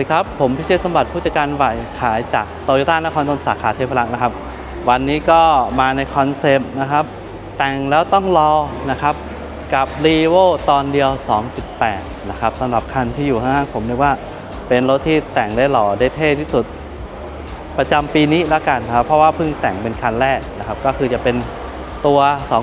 วัสดีครับ ผมพิเชษสมบัติผู้จัดการฝ่ายขายจากโตโยต้านครนนท์สาขาเทพรักษ์นะครับ วันนี้ก็มาในคอนเซปต์นะครับ แต่งแล้วต้องรอนะครับ กับ r e v o ตอนเดียว 2.8 นะครับสำหรับคันที่อยู่ข้างๆผมเรียกว่าเป็นรถที่แต่งได้หล่อได้เท่ที่สุด ประจำปีนี้ละกันครับ เพราะว่าเพิ่งแต่งเป็นคันแรกนะครับ ก็คือจะเป็นตัว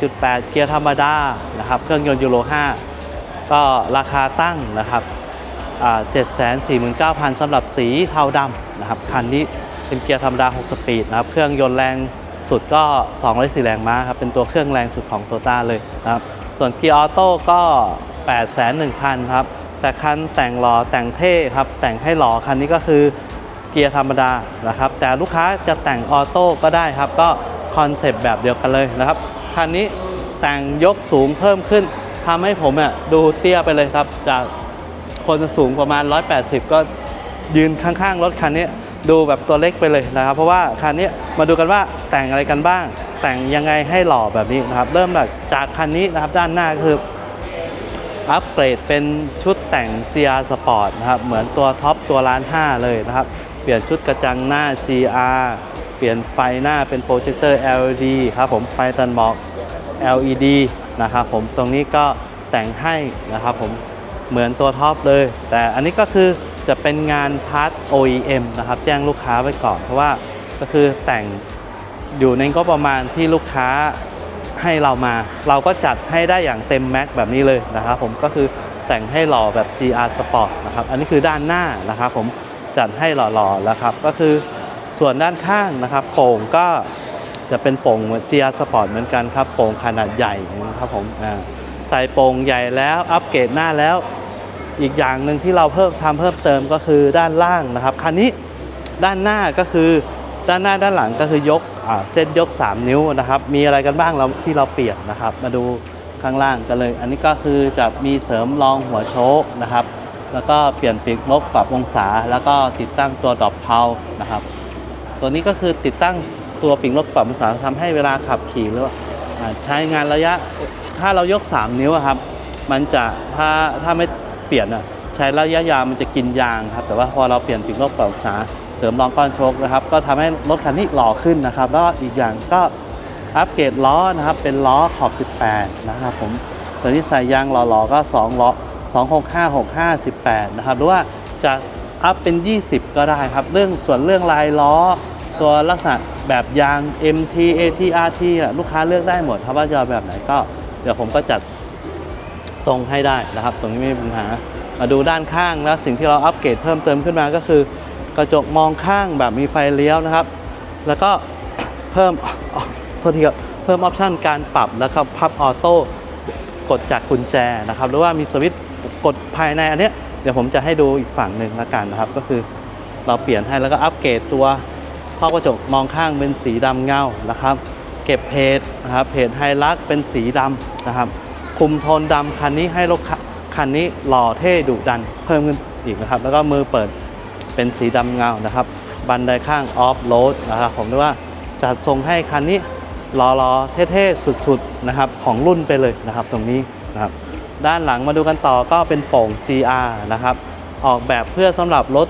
2.8 เกียร์ธรรมดานะครับ เครื่องยนต์ยูโร 5 ก็ราคาตั้งนะครับ เจ็ดแสนสี่หมื่นเก้าพันสำหรับสีเทาดำนะครับ คันนี้เป็นเกียร์ธรรมดา 6 สปีดนะครับ เครื่องยนต์แรงสุดก็ 204 แรงม้าครับ เป็นตัวเครื่องแรงสุดของโตต้าเลยนะครับ ส่วนเกียร์ออโต้ก็8 1 0 0 0 ครับ แต่คันแต่งหล่อแต่งเท่ครับ แต่งให้หล่อคันนี้ก็คือเกียร์ธรรมดานะครับ แต่ลูกค้าจะแต่งออโต้ก็ได้ครับ ก็คอนเซปต์แบบเดียวกันเลยนะครับ คันนี้แต่งยกสูงเพิ่มขึ้นทำให้ผมอะดูเตี้ยไปเลยครับจาก คนสูงประมาณ 180 ก็ยืนข้างๆ รถคันนี้ดูแบบตัวเล็กไปเลยนะครับ เพราะว่าคันนี้มาดูกันว่าแต่งอะไรกันบ้าง แต่งยังไงให้หล่อแบบนี้นะครับ เริ่มจากจากคันนี้นะครับด้านหน้าคืออัปเกรดเป็นชุดแต่ง GR Sport นะครับเหมือนตัวท็อปตัวล้าน5เลยนะครับ เปลี่ยนชุดกระจังหน้า GR เปลี่ยนไฟหน้าเป็นโปรเจคเตอร์ LED ครับผมไฟตันหมอก LED นะครับผมตรงนี้ก็แต่งให้นะครับผม เหมือนตัวท็อปเลย แต่อันนี้ก็คือจะเป็นงานพาร์ท OEM นะครับ แจ้งลูกค้าไว้ก่อน เพราะว่าก็คือแต่งอยู่ในก็ประมาณที่ลูกค้าให้เรามา เราก็จัดให้ได้อย่างเต็มแม็กแบบนี้เลยนะครับผมก็คือแต่งให้หล่อแบบ GR Sport นะครับ อันนี้คือด้านหน้านะครับผมจัดให้หล่อๆแล้วครับ ก็คือส่วนด้านข้างนะครับโป่งก็จะเป็นโป่งเหมือน GR Sport เหมือนกันครับโป่งขนาดใหญ่นะครับผมใส่โป่งใหญ่แล้วอัปเกรดหน้าแล้ว อีกอย่างหนึ่งที่เราเพิ่มทำเพิ่มเติมก็คือด้านล่างนะครับคันนี้ด้านหน้าก็คือด้านหน้าด้านหลังก็คือยกอเส้นยก 3 นิ้วนะครับ มีอะไรกันบ้างเราที่เราเปลี่ยนนะครับ มาดูข้างล่างกันเลย อันนี้ก็คือจะมีเสริมรองหัวโชคนะครับ แล้วก็เปลี่ยนปีกนกปรับองศา แล้วก็ติดตั้งตัวดรอปเพลานะครับ ตัวนี้ก็คือติดตั้งตัวปิ่งลบปรับองศาทำให้เวลาขับขี่หรือว่าใช้งานระยะถ้าเรายก 3 นิ้วอะครับ มันจะถ้าถ้าไม่ เปลี่ยนอะใช้ระยะยาวมันจะกินยางครับแต่ว่าพอเราเปลี่ยนปิ่งลบปรับองศาเสริมรองก้อนโชคนะครับ ก็ทำให้รถคันนี้หล่อขึ้นนะครับ แล้วอีกอย่างก็อัปเกรดล้อนะครับ เป็นล้อขอบ 18 นะครับผมตัวนี้ใส่ยางหล่อๆก็2ล้อ265 65 18 นะครับ หรือว่าจะอัพเป็น 20 ก็ได้ครับ เรื่องส่วนเรื่องลายล้อ ตัวลักษณะแบบยาง MT AT RT ลูกค้าเลือกได้หมดครับว่าจะแบบไหนก็เดี๋ยวผมก็จัด ทรงให้ได้นะครับ ตรงนี้ไม่มีปัญหา มาดูด้านข้างแล้วสิ่งที่เราอัปเกรดเพิ่มเติมขึ้นมาก็คือ กระจกมองข้างแบบมีไฟเลี้ยวนะครับ แล้วก็เพิ่มโทษทีครับเพิ่มออปชันการปรับแล้วก็พับออโต้กดจากกุญแจนะครับ หรือว่ามีสวิตช์กดภายในอันเนี้ยเดี๋ยวผมจะให้ดูอีกฝั่งหนึ่งละกันนะครับ ก็คือเราเปลี่ยนให้แล้วก็อัปเกรดตัวครอกระจกมองข้างเป็นสีดำเงานะครับ เก็บเพจนะครับเพจไฮลักเป็นสีดำนะครับ คุมโทนดำคันนี้ให้รถคันนี้หล่อเท่ดุดันเพิ่มขึ้นอีกนะครับ แล้วก็มือเปิดเป็นสีดำเงานะครับ บันไดข้างออฟโรดนะครับผมเรียกว่าจัดทรงให้คันนี้รอรอๆเท่ๆสุดๆนะครับของรุ่นไปเลยนะครับตรงนี้นะครับด้านหลังมาดูกันต่อก็เป็นโป่ง GR นะครับ ออกแบบเพื่อสำหรับรถ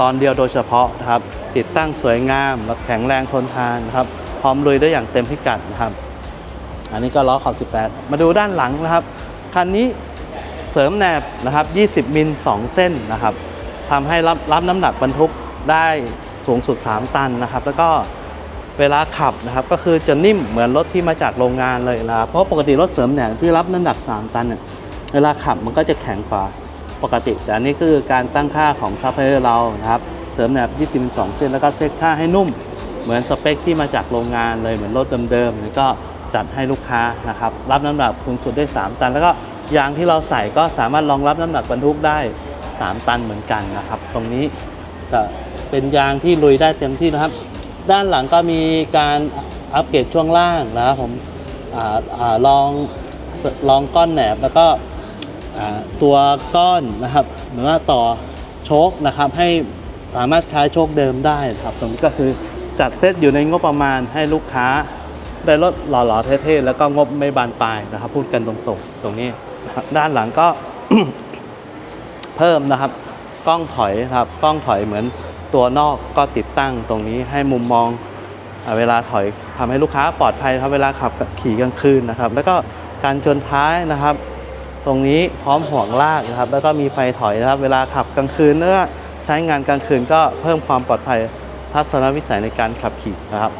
ตอนเดียวโดยเฉพาะนะครับ ติดตั้งสวยงามและแข็งแรงทนทานนะครับ พร้อมลุยได้อย่างเต็มพิกัดนะครับ อันนี้ก็ล้อขอบ 18 มาดูด้านหลังนะครับ คันนี้เสริมแหนบนะครับ 20 มิล 2 เส้นนะครับทำให้รับรับน้ำหนักบรรทุกได้สูงสุด 3 ตันนะครับ แล้วก็เวลาขับนะครับ ก็คือจะนิ่มเหมือนรถที่มาจากโรงงานเลยนะครับเพราะปกติรถเสริมแหนบที่รับน้ำหนัก 3 ตันเนี่ยเวลาขับมันก็จะแข็งกว่าปกติ แต่อันนี้คือการตั้งค่าของซัพพลายเออร์เรานะครับ เสริมแหนบ 20มิล2เส้น แล้วก็เช็คค่าให้นุ่ม เหมือนสเปคที่มาจากโรงงานเลยเหมือนรถเดิมๆนี่ก็ จัดให้ลูกค้านะครับรับน้ำหนักสูงสุดได้ 3 ตัน แล้วก็ยางที่เราใส่ก็สามารถรองรับน้ำหนักบรรทุกได้ 3 ตันเหมือนกันนะครับ ตรงนี้ก็เป็นยางที่ลุยได้เต็มที่นะครับ ด้านหลังก็มีการอัปเกรดช่วงล่างนะครับผมออลองลองก้อนแหนบแล้วก็ตัวก้อนนะครับหรือว่าต่อโชคนะครับให้สามารถใช้โชคเดิมได้นะครับ ตรงนี้ก็คือจัดเซตอยู่ในงบประมาณให้ลูกค้า ได้รถหล่อๆเท่ๆแล้วก็งบไม่บานปลายนะครับ พูดกันตรงๆตรงนี้ ด้านหลังก็เพิ่มนะครับ กล้องถอยครับ กล้องถอยเหมือนตัวนอกก็ติดตั้งตรงนี้ให้มุมมองอเวลาถอยทำให้ลูกค้าปลอดภัยครับเวลาขับขี่กลางคืนนะครับ แล้วก็การชนท้ายนะครับ ตรงนี้พร้อมห่วงลากนะครับ แล้วก็มีไฟถอยนะครับ เวลาขับกลางคืนเนื้อใช้งานกลางคืนก็เพิ่มความปลอดภัยทัศนวิสัยในการขับขี่นะครับ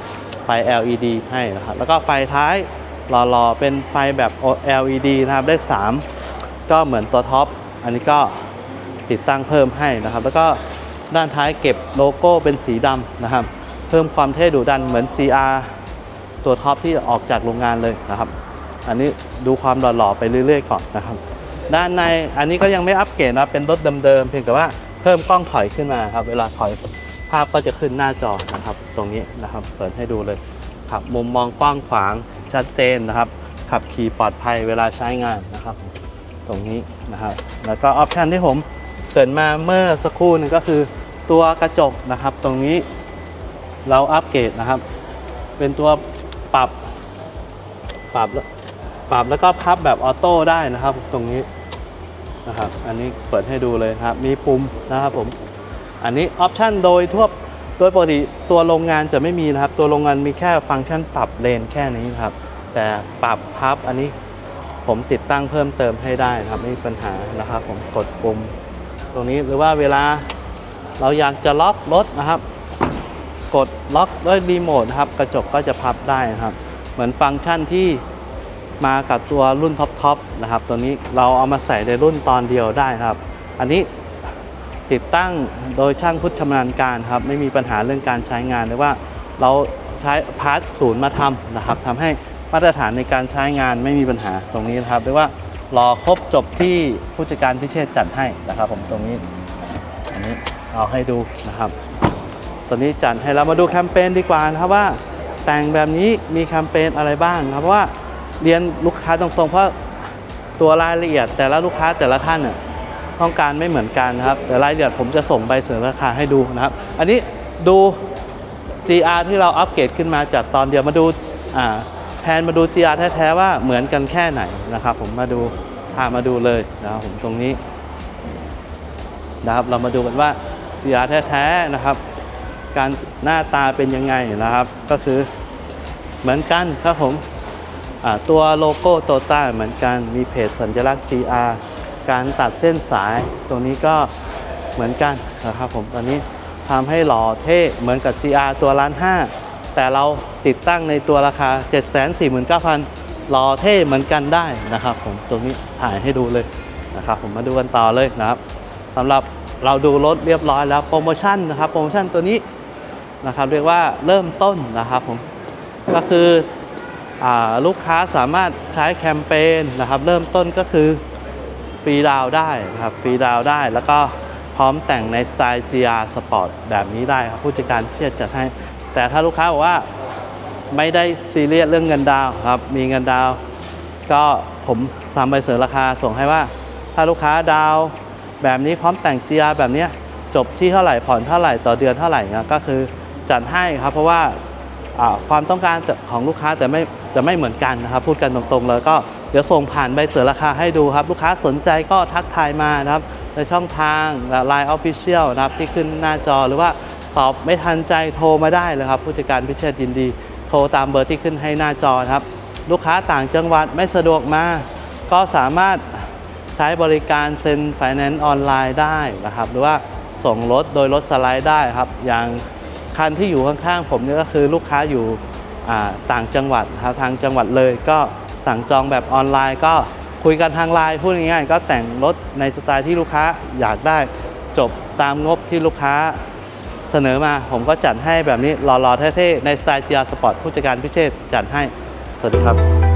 ฟ LED ให้นะครับแล้วก็ไฟท้ายหล่อๆเป็นไฟแบบ LED นะครับเลข3 ก็เหมือนตัวท็อปอันนี้ก็ติดตั้งเพิ่มให้นะครับ แล้วก็ด้านท้ายเก็บโลโก้เป็นสีดำนะครับ เพิ่มความเท่ดุดันเหมือน GR ตัวท็อปที่ออกจากโรงงานเลยนะครับ อันนี้ดูความหล่อๆไปเรื่อยๆก่อนนะครับ ด้านในอันนี้ก็ยังไม่อัปเกรดนะเป็นรถเดิมๆเพียงแต่ว่าเพิ่มกล้องถอยขึ้นมาครับ เวลาถอย ภาพก็จะขึ้นหน้าจอนะครับ ตรงนี้นะครับ เปิดให้ดูเลยครับมุมมองกว้างขวางชัดเจนนะครับ ขับขี่ปลอดภัยเวลาใช้งานนะครับ ตรงนี้นะครับ แล้วก็ออปชันที่ผมเกิดมาเมื่อสักครู่หนึงก็คือตัวกระจกนะครับ ตรงนี้เราอัปเกรดนะครับ เป็นตัวปรับปรับปรับแล้วก็พับแบบออโต้ได้นะครับ ตรงนี้นะครับ อันนี้เปิดให้ดูเลยครับ มีปุ่มนะครับผม อันนี้ออปชันโดยทั่วโดยปกติตัวโรงงานจะไม่มีนะครับ ตัวโรงงานมีแค่ฟังก์ชันปรับเลนแค่นี้ครับ แต่ปรับพับอันนี้ผมติดตั้งเพิ่มเติมให้ได้นะครับไม่มีปัญหานะครับผมกดปุ่มตรงนี้หรือว่าเวลาเราอยากจะล็อกรถนะครับ กดล็อกด้วยรีโมทนะครับ กระจกก็จะพับได้นะครับ เหมือนฟังก์ชันที่มากับตัวรุ่นท็อปๆนะครับ ตัวนี้เราเอามาใส่ในรุ่นตอนเดียวได้ครับ อันนี้ ติดตั้งโดยช่างพุทธชำนาญการครับไม่มีปัญหาเรื่องการใช้งานหรือว่าเราใช้พาร์ทศูนย์มาทำนะครับทำให้มาตรฐานในการใช้งานไม่มีปัญหาตรงนี้นะครับหรือว่ารอครบจบที่ผู้จัดการพิเชษจัดให้นะครับ ผมตรงนี้อันนี้เอาให้ดูนะครับตอนนี้จัดให้เรามาดูแคมเปญดีกว่านะครับว่า แต่งแบบนี้มีแคมเปญอะไรบ้างครับเพราะว่าเรียนลูกค้าตรงๆ เพราะตัวรายละเอียด แต่ละลูกค้าแต่ละท่านน่ะ ต้องการไม่เหมือนกันนะครับแต่รายละเอียดผมจะส่งใบเสนอราคาให้ดูนะครับ อันนี้ดู GR ที่เราอัปเกรดขึ้นมาจากตอนเดียวมาดูอ่าแทนมาดู GR แท้ๆว่าเหมือนกันแค่ไหนนะครับ ผมมาดูพามาดูเลยนะครับผมตรงนี้นะครับเรามาดูกันว่า GR แท้ๆนะครับ การหน้าตาเป็นยังไงนะครับ ก็คือเหมือนกันครับผมตัวโลโก้โตต้าเหมือนกันมีเพจสัญลักษณ์ GR การตัดเส้นสายตรงนี้ก็เหมือนกันนะครับผมตอนนี้ทำให้หล่อเท่เหมือนกับ GR ตัวล้านห้าแต่เราติดตั้งในตัวราคา 749,000หล่อเท่เหมือนกันได้นะครับ ผมตรงนี้ถ่ายให้ดูเลยนะครับ ผมมาดูกันต่อเลยนะครับสำหรับเราดูรถเรียบร้อยแล้วโปรโมชั่นนะครับโปรโมชั่นตัวนี้นะครับเรียกว่าเริ่มต้นนะครับผมก็คืออลูกค้าสามารถใช้แคมเปญนะครับ เริ่มต้นก็คือ ฟรีดาวได้ครับฟรีดาวได้แล้วก็พร้อมแต่งในสไตล์ GR Sport แบบนี้ได้ครับผู้จัดการที่จะจัดให้ แต่ถ้าลูกค้าบอกว่าไม่ได้ซีเรียสเรื่องเงินดาวครับมีเงินดาว ก็ผมทำใบเสนอราคาส่งให้ว่า ถ้าลูกค้าดาวแบบนี้พร้อมแต่ง GR แบบนี้จบที่เท่าไหร่ผ่อนเท่าไหร่ต่อเดือนเท่าไหร่นะก็คือจัดให้ครับ เพราะว่าความต้องการของลูกค้าแต่ไม่จะไม่เหมือนกันนะครับ พูดกันตรงๆเลยก็ เดี๋ยวส่งผ่านใบเสนอราคาให้ดูครับ ลูกค้าสนใจก็ทักทายมานะครับ ในช่องทาง Line Official นะครับที่ขึ้นหน้าจอหรือว่าตอบไม่ทันใจโทรมาได้เลยครับ ผู้จัดการพิเชษยินดี โทรตามเบอร์ที่ขึ้นให้หน้าจอครับ ลูกค้าต่างจังหวัดไม่สะดวกมา ก็สามารถใช้บริการเซ็นไฟแนนซ์ออนไลน์ได้นะครับ หรือว่าส่งรถโดยรถสไลด์ได้ครับ อย่างคันที่อยู่ข้างๆผมนี่ก็คือลูกค้าอยู่ต่างจังหวัดครับทางจังหวัดเลยก็ สั่งจองแบบออนไลน์ก็คุยกันทางไลน์พูดง่ายๆก็แต่งรถในสไตล์ที่ลูกค้าอยากได้จบตามงบที่ลูกค้าเสนอมา ผมก็จัดให้แบบนี้หล่อๆเท่ๆในสไตล์ GR Sport ผู้จัดการพิเชษจัดให้ สวัสดีครับ